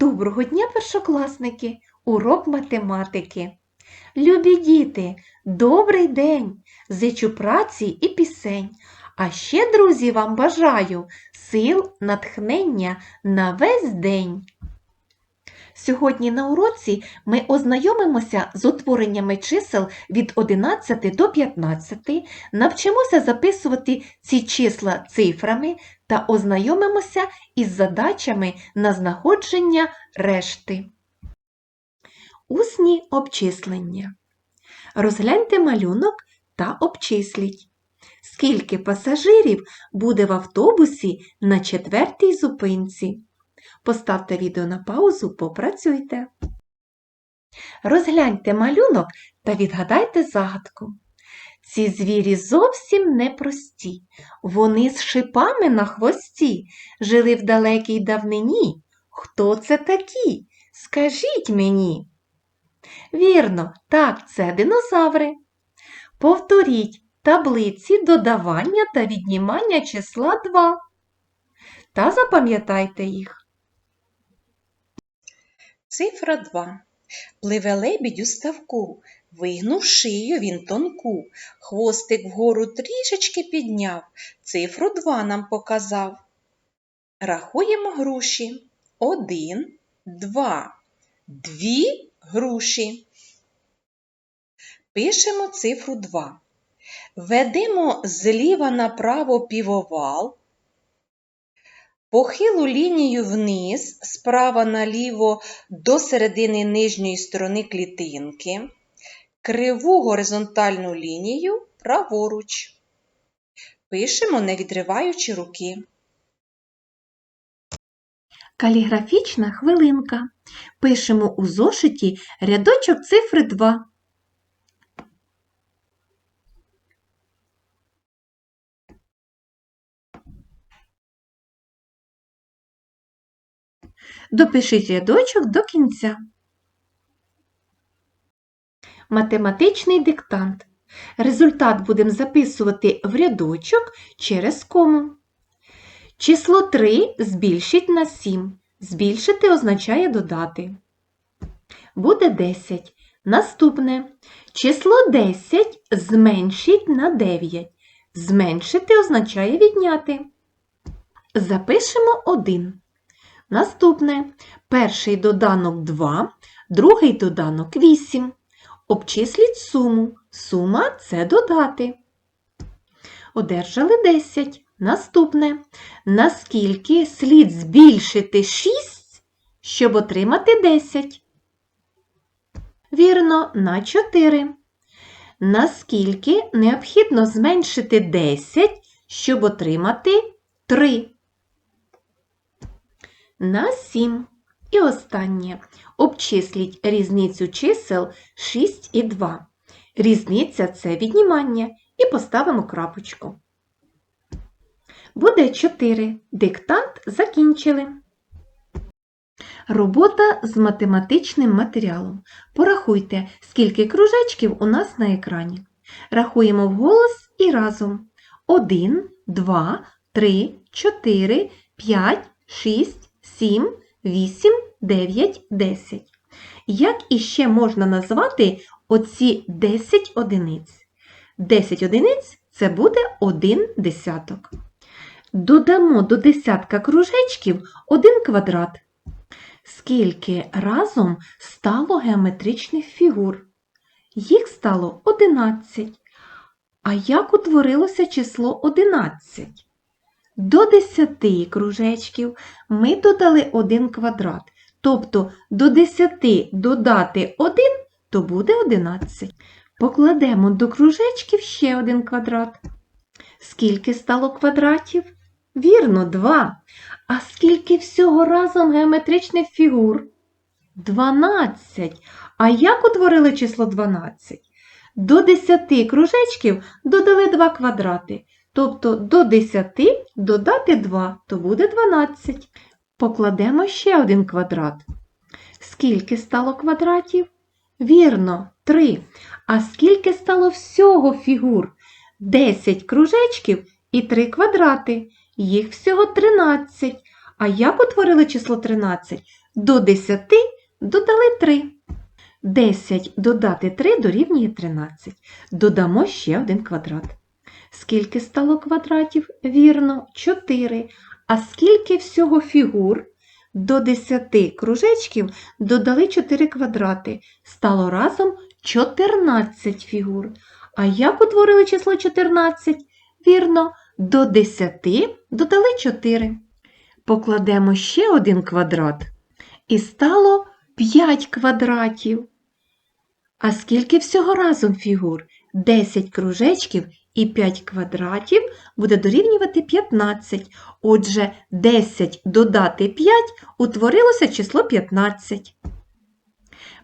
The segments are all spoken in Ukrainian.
Доброго дня, першокласники! Урок математики. Любі діти, добрий день! Зичу праці і пісень. А ще, друзі, вам бажаю сил, натхнення на весь день. Сьогодні на уроці ми ознайомимося з утвореннями чисел від 11 до 15, навчимося записувати ці числа цифрами та ознайомимося із задачами на знаходження решти. Усні обчислення. Розгляньте малюнок та обчисліть. Скільки пасажирів буде в автобусі на четвертій зупинці? Поставте відео на паузу, попрацюйте. Розгляньте малюнок та відгадайте загадку. Ці звірі зовсім непрості. Вони з шипами на хвості жили в далекій давнині. Хто це такі? Скажіть мені. Вірно, так, це динозаври. Повторіть таблиці додавання та віднімання числа 2. Та запам'ятайте їх. Цифра 2. Пливе лебідь у ставку, вигнув шию він тонку, хвостик вгору трішечки підняв, цифру 2 нам показав. Рахуємо груші. Один, два, дві груші. Пишемо цифру 2. Ведемо зліва направо півовал, Похилу лінію вниз, справа наліво до середини нижньої сторони клітинки, криву горизонтальну лінію праворуч. Пишемо, не відриваючи руки. Каліграфічна хвилинка. Пишемо у зошиті рядочок цифри 2. Допишіть рядочок до кінця. Математичний диктант. Результат будемо записувати в рядочок через кому. Число 3 збільшіть на 7. Збільшити означає додати. Буде 10. Наступне. Число 10 зменшіть на 9. Зменшити означає відняти. Запишемо 1. Наступне. Перший доданок 2, другий доданок 8. Обчисліть суму. Сума це додати. Одержали 10. Наступне. Наскільки слід збільшити 6, щоб отримати 10? Вірно, на 4. Наскільки необхідно зменшити 10, щоб отримати 3? На 7. І останнє. Обчисліть різницю чисел 6 і 2. Різниця це віднімання. І поставимо крапочку. Буде 4. Диктант закінчили. Робота з математичним матеріалом. Порахуйте, скільки кружечків у нас на екрані. Рахуємо вголос і разом. 1, 2, 3, 4, 5, 6, 7, 8, 9, 10. Як іще можна назвати оці 10 одиниць? 10 одиниць це буде 1 десяток. Додамо до десятка кружечків 1 квадрат. Скільки разом стало геометричних фігур? Їх стало 11. А як утворилося число 11? До 10 кружечків ми додали 1 квадрат. Тобто до 10 додати 1, то буде 11. Покладемо до кружечків ще один квадрат. Скільки стало квадратів? Вірно, 2. А скільки всього разом геометричних фігур? 12. А як утворили число 12? До 10 кружечків додали 2 квадрати. Тобто до 10 додати 2, то буде 12. Покладемо ще один квадрат. Скільки стало квадратів? Вірно, 3. А скільки стало всього фігур? 10 кружечків і 3 квадрати. Їх всього 13. А як утворили число 13? До 10 додали 3. 10 додати 3 дорівнює 13. Додамо ще один квадрат. Скільки стало квадратів? Вірно, 4. А скільки всього фігур? До 10 кружечків додали 4 квадрати. Стало разом 14 фігур. А як утворили число 14? Вірно, до 10 додали 4. Покладемо ще один квадрат. І стало 5 квадратів. А скільки всього разом фігур? 10 кружечків і 5 квадратів буде дорівнювати 15. Отже, 10 додати 5 утворилося число 15.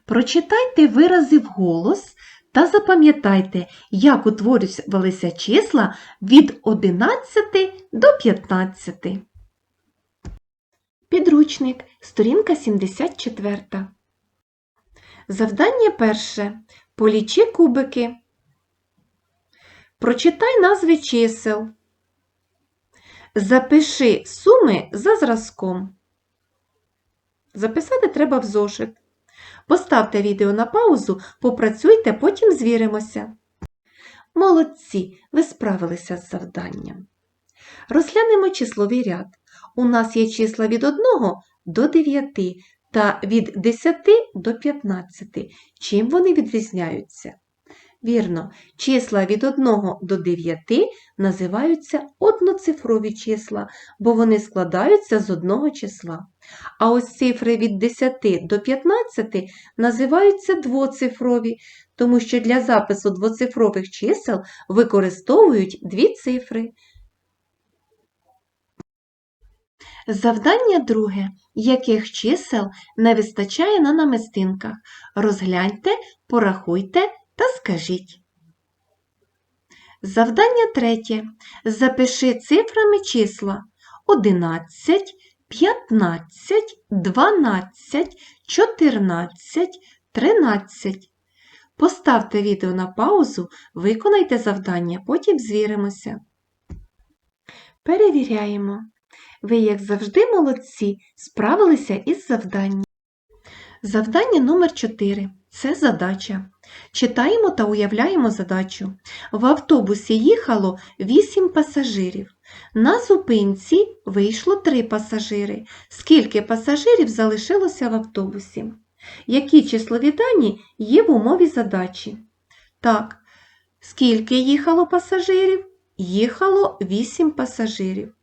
Прочитайте вирази вголос та запам'ятайте, як утворювалися числа від 11 до 15. Підручник, сторінка 74. Завдання перше. Полічи кубики. Прочитай назви чисел. Запиши суми за зразком. Записати треба в зошит. Поставте відео на паузу, попрацюйте, потім звіримося. Молодці, ви справилися з завданням. Розглянемо числовий ряд. У нас є числа від 1 до 9 та від 10 до 15. Чим вони відрізняються? Вірно, числа від 1 до 9 називаються одноцифрові числа, бо вони складаються з одного числа. А ось цифри від 10 до 15 називаються двоцифрові, тому що для запису двоцифрових чисел використовують дві цифри. Завдання друге. Яких чисел не вистачає на намистинках? Розгляньте, порахуйте та скажіть. Завдання третє. Запиши цифрами числа 11, 15, 12, 14, 13. Поставте відео на паузу, виконайте завдання, потім звіримося. Перевіряємо. Ви, як завжди, молодці, справилися із завданням. Завдання номер 4 це задача. Читаємо та уявляємо задачу. В автобусі їхало 8 пасажирів. На зупинці вийшло 3 пасажири. Скільки пасажирів залишилося в автобусі? Які числові дані є в умові задачі? Так, скільки їхало пасажирів? Їхало 8 пасажирів.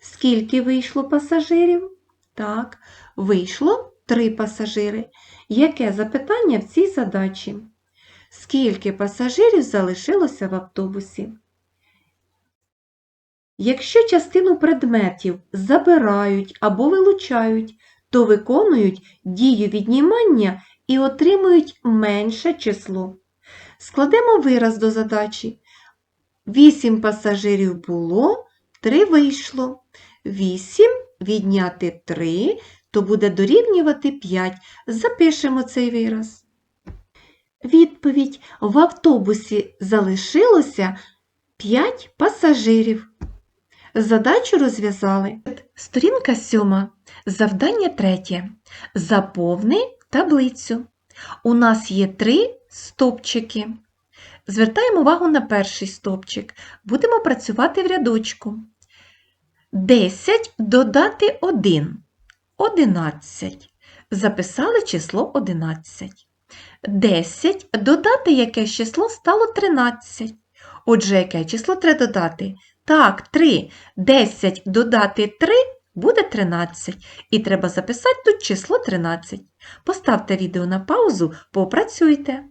Скільки вийшло пасажирів? Так, вийшло 3 пасажири. Яке запитання в цій задачі? Скільки пасажирів залишилося в автобусі? Якщо частину предметів забирають або вилучають, то виконують дію віднімання і отримують менше число. Складемо вираз до задачі. 8 пасажирів було, 3 вийшло. 8 відняти 3, то буде дорівнювати 5. Запишемо цей вираз. Відповідь. В автобусі залишилося 5 пасажирів. Задачу розв'язали. Сторінка 7. Завдання 3. Заповни таблицю. У нас є три стопчики. Звертаємо увагу на перший стопчик. Будемо працювати в рядочку. 10 додати 1. 11. Записали число 11. 10 додати яке число стало 13. Отже, яке число треба додати? Так, 3. 10 додати 3 буде 13. І треба записати тут число 13. Поставте відео на паузу, попрацюйте.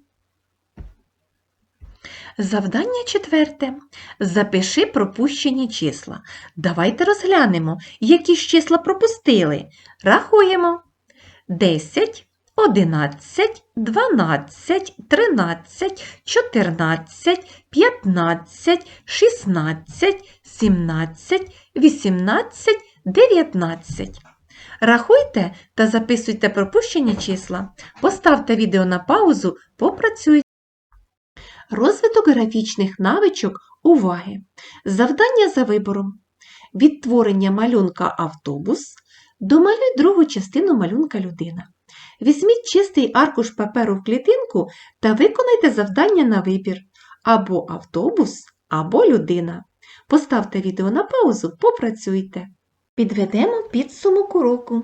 Завдання четверте. Запиши пропущені числа. Давайте розглянемо, які ж числа пропустили. Рахуємо. 10, 11, 12, 13, 14, 15, 16, 17, 18, 19. Рахуйте та записуйте пропущені числа. Поставте відео на паузу, попрацюйте. Розвиток графічних навичок уваги. Завдання за вибором. Відтворення малюнка автобус. Домалюй другу частину малюнка людина. Візьміть чистий аркуш паперу в клітинку та виконайте завдання на вибір або автобус, або людина. Поставте відео на паузу, попрацюйте. Підведемо підсумок уроку.